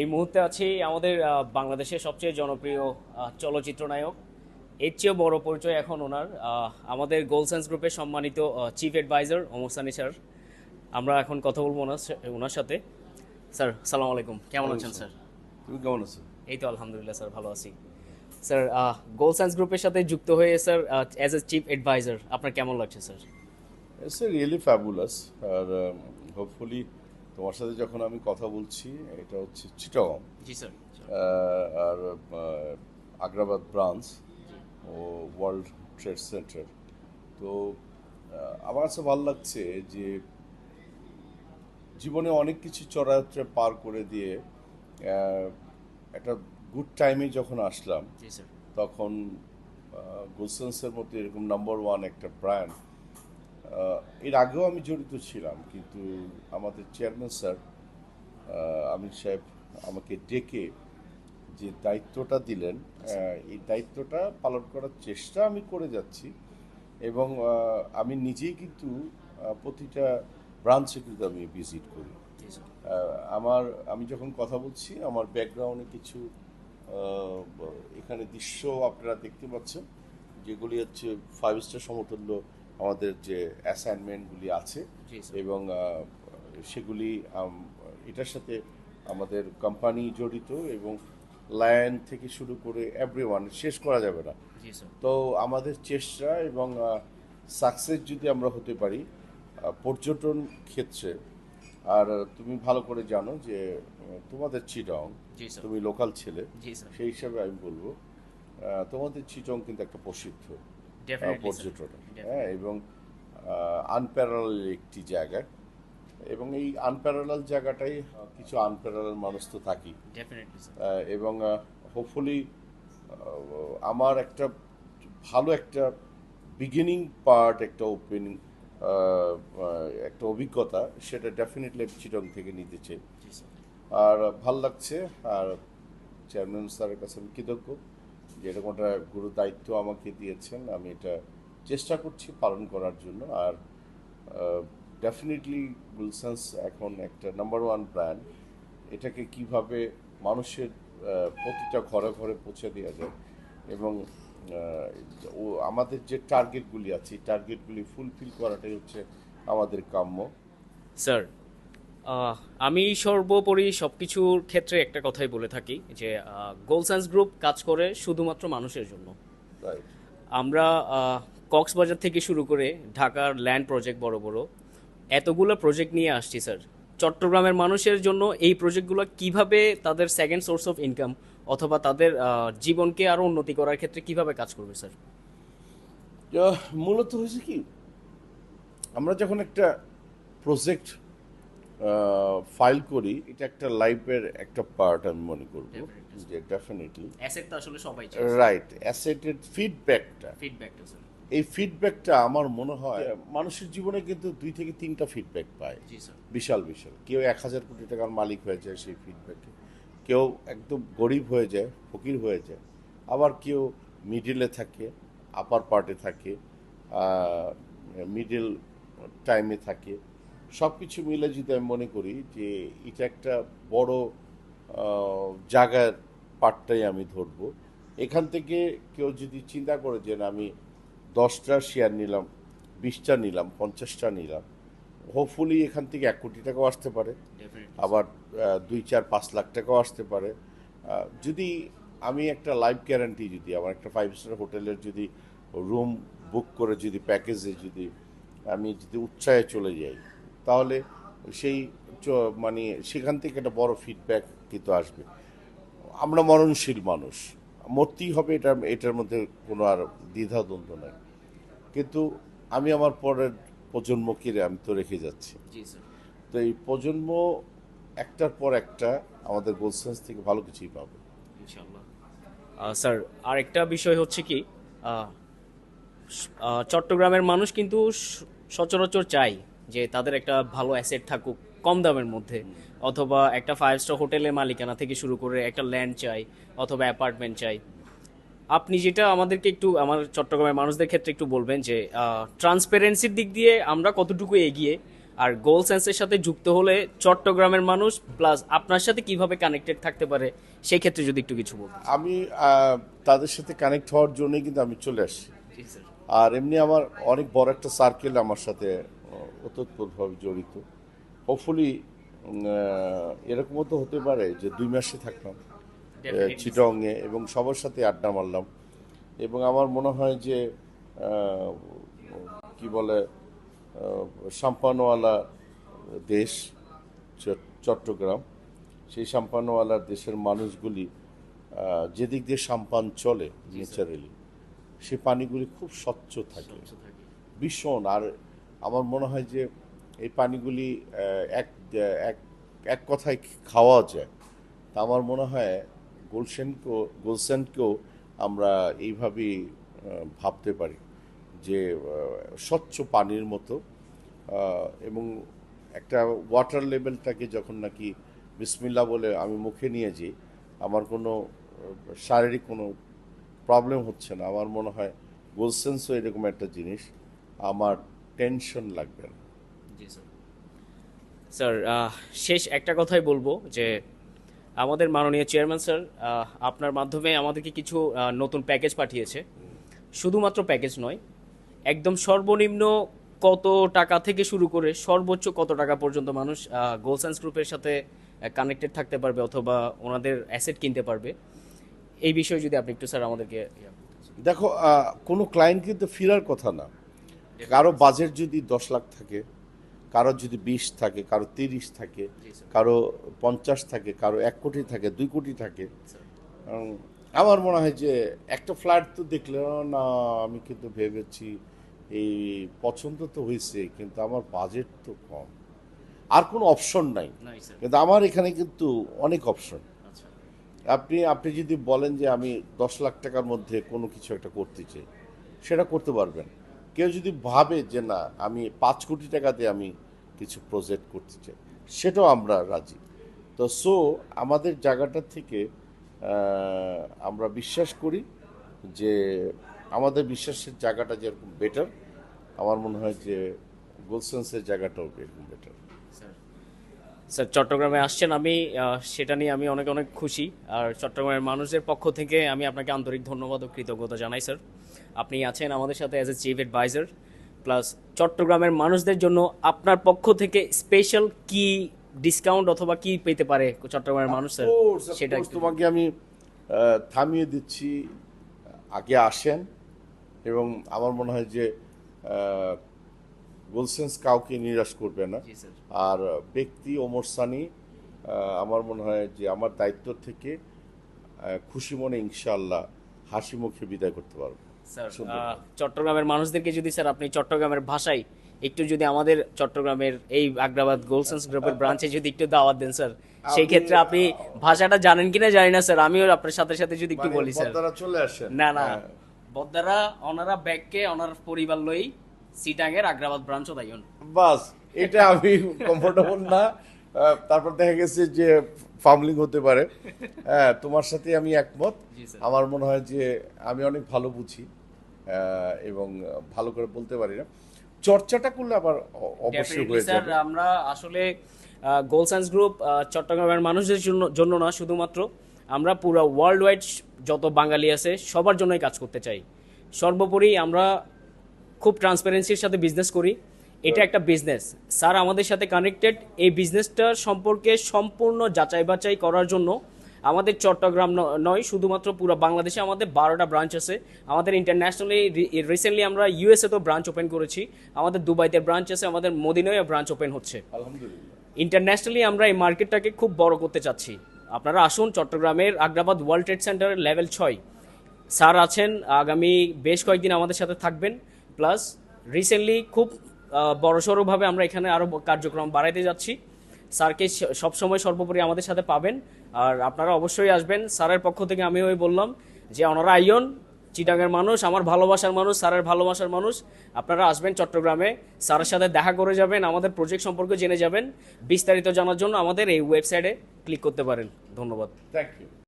এই মুহূর্তে আছি আমাদের বাংলাদেশের সবচেয়ে জনপ্রিয় চলচ্চিত্র নায়ক এর চেয়েও বড় পরিচয় এখন ওনার আমাদের গোলসেন্স গ্রুপের সম্মানিত chief advisor Omar Sani sir. আমরা এখন কথা বলব ওনার ওনার সাথে। স্যার সালাম আলাইকুম। কেমন আছেন স্যার? তুমি কেমন আছো? এই তো আলহামদুলিল্লাহ স্যার ভালো আছি। স্যার গোল সায়েন্স গ্রুপের সাথে যুক্ত হয়ে sir as a chief advisor আপনার কেমন লাগছে স্যার? ইটস রিয়েলি ফ্যাবুলাস আর হোপফুলি তোমার সাথে যখন আমি কথা বলছি এটা হচ্ছে চিটাগং। জি স্যার। আর আগ্রাবাদ ব্রাঞ্চ ও ওয়ার্ল্ড ট্রেড সেন্টার। তো আমার কাছে ভালো লাগছে যে জীবনে অনেক কিছু চড়াউতরে পার করে দিয়ে একটা গুড টাইমে যখন আসলাম স্যার। তখন গুলসেন্সের মতো এরকম নাম্বার ওয়ান একটা ব্র্যান্ড এর আগেও আমি জড়িত ছিলাম, কিন্তু আমাদের চেয়ারম্যান স্যার আমির সাহেব আমাকে ডেকে যে দায়িত্বটা দিলেন এই দায়িত্বটা পালন করার চেষ্টা আমি করে যাচ্ছি এবং আমি নিজেই কিন্তু প্রতিটা ব্রাঞ্চে কিন্তু আমি ভিজিট করি। আমার, আমি যখন কথা বলছি, আমার ব্যাকগ্রাউন্ডে কিছু এখানে দৃশ্য আপনারা দেখতে পাচ্ছেন, যেগুলি হচ্ছে ফাইভ স্টার সমতুল্য আমাদের যে অ্যাসাইনমেন্টগুলি আছে এবং সেগুলি এটার সাথে আমাদের কোম্পানি জড়িত এবং লায়ন থেকে শুরু করে এভরিওয়ান শেষ করা যাবে না। তো আমাদের চেষ্টা এবং সাকসেস যদি আমরা হতে পারি পর্যটন ক্ষেত্রে আর তুমি ভালো করে জানো যে তোমাদের চিটং তুমি লোকাল ছেলে সেই হিসাবে আমি বলব তোমাদের চিটং কিন্তু একটা প্রসিদ্ধ। আহ, ডেফিনেটলি পর্যটন। হ্যাঁ এবং আনপ্যারাল একটি জায়গা। এবং এই আনপ্যারালাল জায়গাটাই কিছু আনপ্যারালাল মানুষ তো থাকি। এবং হোপফুলি আমার একটা ভালো একটা বিগিনিং পার্ট একটা ওপেনিং একটা অভিজ্ঞতা সেটা ডেফিনেটলি চিটং থেকে নিতে চাই। আর ভালো লাগছে। আর চেয়ারম্যান স্যারের কাছে আমি কৃতজ্ঞ। যে এরকম একটা গুরু দায়িত্ব আমাকে দিয়েছেন, আমি এটা চেষ্টা করছি পালন করার জন্য। আর ডেফিনেটলি গুলসেন্স এখন একটা নাম্বার ওয়ান ব্র্যান্ড এটাকে কীভাবে মানুষের প্রতিটা ঘরে ঘরে পৌঁছে দেওয়া যায় এবং ও আমাদের যে টার্গেটগুলি আছে টার্গেটগুলি ফুলফিল করাটাই হচ্ছে আমাদের কাম্য। স্যার আমি সর্বোপরি সব কিছুর ক্ষেত্রে একটা কথাই বলে থাকি যে গোল সায়েন্স গ্রুপ কাজ করে শুধুমাত্র মানুষের জন্য। আমরা কক্সবাজার থেকে শুরু করে ঢাকার ল্যান্ড প্রজেক্ট বড় বড় এতগুলো প্রজেক্ট নিয়ে আসছি স্যার চট্টগ্রামের মানুষের জন্য এই প্রজেক্টগুলো কীভাবে তাদের সেকেন্ড সোর্স অফ ইনকাম অথবা তাদের জীবনকে আরও উন্নতি করার ক্ষেত্রে কীভাবে কাজ করবে স্যার মূলত হয়েছে কি আমরা যখন একটা প্রজেক্ট ফাইল করি এটা একটা লাইফের একটা পার্ট আমি মনে করব। যে ডেফিনেটলি অ্যাসেট তো আসলে সবাই রাইট অ্যাসেটেড ফিডব্যাকটা ফিডব্যাকটা স্যার এই ফিডব্যাকটা আমার মনে হয় মানুষের জীবনে কিন্তু দুই থেকে তিনটা ফিডব্যাক পায়। জি স্যার বিশাল বিশাল। কেউ এক হাজার কোটি টাকার মালিক হয়ে যায় সেই ফিডব্যাকে কেউ একদম গরিব হয়ে যায় ফকির হয়ে যায়। আবার কেউ মিডিলে থাকে আপার পার্টে থাকে মিডিল টাইমে থাকে। সব কিছু মিলে যদি আমি মনে করি যে এটা একটা বড় জায়গার পার্টটাই আমি ধরবো। এখান থেকে কেউ যদি চিন্তা করে যে না আমি দশটা শেয়ার নিলাম বিশটা নিলাম পঞ্চাশটা নিলাম হোপফুলি এখান থেকে এক কোটি টাকাও আসতে পারে। আবার দুই চার পাঁচ লাখ টাকাও আসতে পারে। যদি আমি একটা লাইফ গ্যারান্টি যদি আমার একটা ফাইভ স্টার হোটেলের যদি রুম বুক করে যদি প্যাকেজে যদি আমি যদি উৎসাহে চলে যাই তাহলে সেই চ- মানে সেখান থেকে একটা বড় ফিডব্যাক কিন্তু আসবে। আমরা মরণশীল মানুষ। মরতেই হবে এটা এটার মধ্যে কোনো আর দ্বিধাদ্বন্দ্ব নাই। কিন্তু আমি আমার পরের প্রজন্মকে আমি তো রেখে যাচ্ছি। তো এই প্রজন্ম একটার পর একটা আমাদের গোলসেন্স থেকে ভালো কিছুই পাবে। স্যার আরেকটা বিষয় হচ্ছে কি চট্টগ্রামের মানুষ কিন্তু সচরাচর চাই যে তাদের একটা ভালো অ্যাসেট থাকুক কম দামের মধ্যে অথবা একটা ফাইভ স্টার হোটেলের মালিকানা থেকে শুরু করে একটা ল্যান্ড চাই অথবা অ্যাপার্টমেন্ট চাই। আপনি যেটা আমাদেরকে একটু আমার চট্টগ্রামের মানুষদের ক্ষেত্রে একটু বলবেন যে ট্রান্সপারেন্সির দিক দিয়ে আমরা কতটুকু এগিয়ে আর গোল সেন্সের সাথে যুক্ত হলে চট্টগ্রামের মানুষ প্লাস আপনার সাথে কীভাবে কানেক্টেড থাকতে পারে সেই ক্ষেত্রে যদি একটু কিছু বলতেন। আমি তাদের সাথে কানেক্ট হওয়ার জন্যই কিন্তু আমি চলে আসছি। আর এমনি আমার অনেক বড় একটা সার্কেল আমার সাথে ওতপ্রোতভাবে জড়িত। হোপফুলি এরকমও তো হতে পারে যে দুই মাসে থাকলাম. চিটংয়ে এবং সবার সাথে আড্ডা মারলাম। এবং আমার মনে হয় যে কি বলে সাম্পানওয়ালা দেশ চট- চট্টগ্রাম সেই সাম্পানওয়ালার দেশের মানুষগুলি যেদিক দিয়ে সাম্পান চলে ন্যাচারালি সে পানিগুলি খুব স্বচ্ছ থাকে। ভীষণ। আর আমার মনে হয় যে এই পানিগুলি এক এক এক কথায় খাওয়া যায়। তা আমার মনে হয় গুলশানকেও গুলশানকেও আমরা এইভাবেই ভাবতে পারি যে স্বচ্ছ পানির মতো এবং একটা ওয়াটার লেভেলটাকে যখন নাকি বিসমিল্লা বলে আমি মুখে নিয়ে যাই, আমার কোনো শারীরিক কোনো প্রবলেম হচ্ছে না। আমার মনে হয় গোলসেন্সও এরকম একটা জিনিস। আমার টেনশন লাগবে না। জি স্যার। স্যার শেষ একটা কথাই বলব যে আমাদের মাননীয় চেয়ারম্যান স্যার আপনার মাধ্যমে আমাদেরকে কিছু নতুন প্যাকেজ পাঠিয়েছে। শুধুমাত্র প্যাকেজ নয় একদম সর্বনিম্ন কত টাকা থেকে শুরু করে সর্বোচ্চ কত টাকা পর্যন্ত মানুষ গোলসেন্স গ্রুপের সাথে কানেক্টেড থাকতে পারবে অথবা ওনাদের অ্যাসেট কিনতে পারবে। এই বিষয়ে যদি আপনি একটু স্যার আমাদেরকে দেখো কোনো ক্লায়েন্ট কিন্তু ফিরার কথা না। কারও বাজেট যদি দশ লাখ থাকে কারও যদি বিশ থাকে কারও তিরিশ থাকে কারও পঞ্চাশ থাকে কারও এক কোটি থাকে দুই কোটি থাকে। আমার মনে হয় যে একটা ফ্ল্যাট তো দেখলে না আমি কিন্তু ভেবেছি এই পছন্দ তো হয়েছে কিন্তু আমার বাজেট তো কম। আর কোনো অপশন নাই। কিন্তু আমার এখানে কিন্তু অনেক অপশন আচ্ছা। আপনি আপনি যদি বলেন যে আমি দশ লাখ টাকার মধ্যে কোনো কিছু একটা করতে চাই সেটা করতে পারবেন। কেউ যদি ভাবে যে না, আমি পাঁচ কোটি টাকাতে আমি কিছু প্রজেক্ট করতে চাই, সেটাও আমরা রাজি। তো সো আমাদের জায়গাটা থেকে আমরা বিশ্বাস করি যে আমাদের বিশ্বাসের জায়গাটা যেরকম বেটার আমার মনে হয় যে গোলসেন্সের জায়গাটাও এরকম বেটার স্যার স্যার চট্টগ্রামে আসছেন আমি সেটা নিয়ে আমি অনেক অনেক খুশি। আর চট্টগ্রামের মানুষের পক্ষ থেকে আমি আপনাকে আন্তরিক ধন্যবাদ ও কৃতজ্ঞতা জানাই স্যার আপনি আছেন আমাদের সাথে as a chief advisor plus চট্টগ্রামের মানুষদের জন্য আপনার পক্ষ থেকে স্পেশাল কি ডিসকাউন্ট অথবা কি পেতে পারে চট্টগ্রামের মানুষ সেটা তোমাকে আমি থামিয়ে দিচ্ছি। আগে আসেন এবং আমার মনে হয় যে গোলসেন্স কাউকে নিরাশ করবে না। আর ব্যক্তি ওমর সানি আমার মনে হয় যে আমার দায়িত্ব থেকে খুশি মনে ইনশাল্লাহ হাসি মুখে বিদায় করতে পারব। স্যার চট্টগ্রামের মানুষদেরকে যদি স্যার আপনি চট্টগ্রামের ভাষায় একটু যদি আমাদের চট্টগ্রামের এই আগ্রাবাদ গোলসেন্স গ্রুপের ব্রাঞ্চে যদি একটু দাওয়াত দেন স্যার সেই ক্ষেত্রে আপনি ভাষাটা জানেন কিনা জানি না স্যার। আমিও আপনার সাথে সাথে যদি একটু মানে বলি স্যার। চলে আসেন। না না। হ্যাঁ। বদ্দারা ওনারা ব্যাগকে ওনার পরিবার লই সিটাঙ্গের আগ্রাবাদ ব্রাঞ্চও তাইন বাস এটা আমি কমফোর্টেবল না। তারপর দেখা গেছে যে ফার্মলিং হতে পারে। হ্যাঁ তোমার সাথে আমি একমত। আমার মনে হয় যে আমি অনেক ভালো বুঝি এবং ভালো করে বলতে পারি না। চর্চাটা করলে আবার অবশ্যই হয়ে যাবে। আমরা আসলে গোল সায়েন্স গ্রুপ চট্টগ্রামের মানুষদের জন্য জন্য না শুধুমাত্র আমরা পুরো ওয়ার্ল্ড ওয়াইড যত বাঙালি আছে সবার জন্যই কাজ করতে চাই। সর্বোপরি আমরা খুব ট্রান্সপারেন্সির সাথে বিজনেস করি। এটা একটা বিজনেস স্যার আমাদের সাথে কানেক্টেড এই বিজনেসটা সম্পর্কে সম্পূর্ণ যাচাই বাছাই করার জন্য আমাদের চট্টগ্রাম ন- নয় শুধুমাত্র পুরো বাংলাদেশে আমাদের বারোটা ব্রাঞ্চ আছে। আমাদের ইন্টারন্যাশনালি রিসেন্টলি আমরা ইউএসএ তো ব্রাঞ্চ ওপেন করেছি। আমাদের দুবাইতে ব্রাঞ্চ আছে আমাদের মদিনায় ব্রাঞ্চ ওপেন হচ্ছে। আলহামদুলিল্লাহ। ইন্টারন্যাশনালি আমরা এই মার্কেটটাকে খুব বড় করতে চাচ্ছি। আপনারা আসুন চট্টগ্রামের আগ্রাবাদ ওয়ার্ল্ড ট্রেড সেন্টারের লেভেল ছয়। স্যার আছেন আগামী বেশ কয়েকদিন আমাদের সাথে থাকবেন। প্লাস রিসেন্টলি খুব বড়সড়ভাবে আমরা এখানে আরও কার্যক্রম বাড়াইতে যাচ্ছি। স্যারকে সবসময় সর্বোপরি আমাদের সাথে পাবেন। আর আপনারা অবশ্যই আসবেন। স্যারের পক্ষ থেকে আমি ওই বললাম যে ওনারা আইয়ন চিটাঙ্গের মানুষ, আমার ভালোবাসার মানুষ, স্যারের ভালোবাসার মানুষ, আপনারা আসবেন চট্টগ্রামে। স্যারের সাথে দেখা করে যাবেন, আমাদের প্রজেক্ট সম্পর্কে জেনে যাবেন। বিস্তারিত জানার জন্য আমাদের এই ওয়েবসাইটে ক্লিক করতে পারেন। ধন্যবাদ। Thank you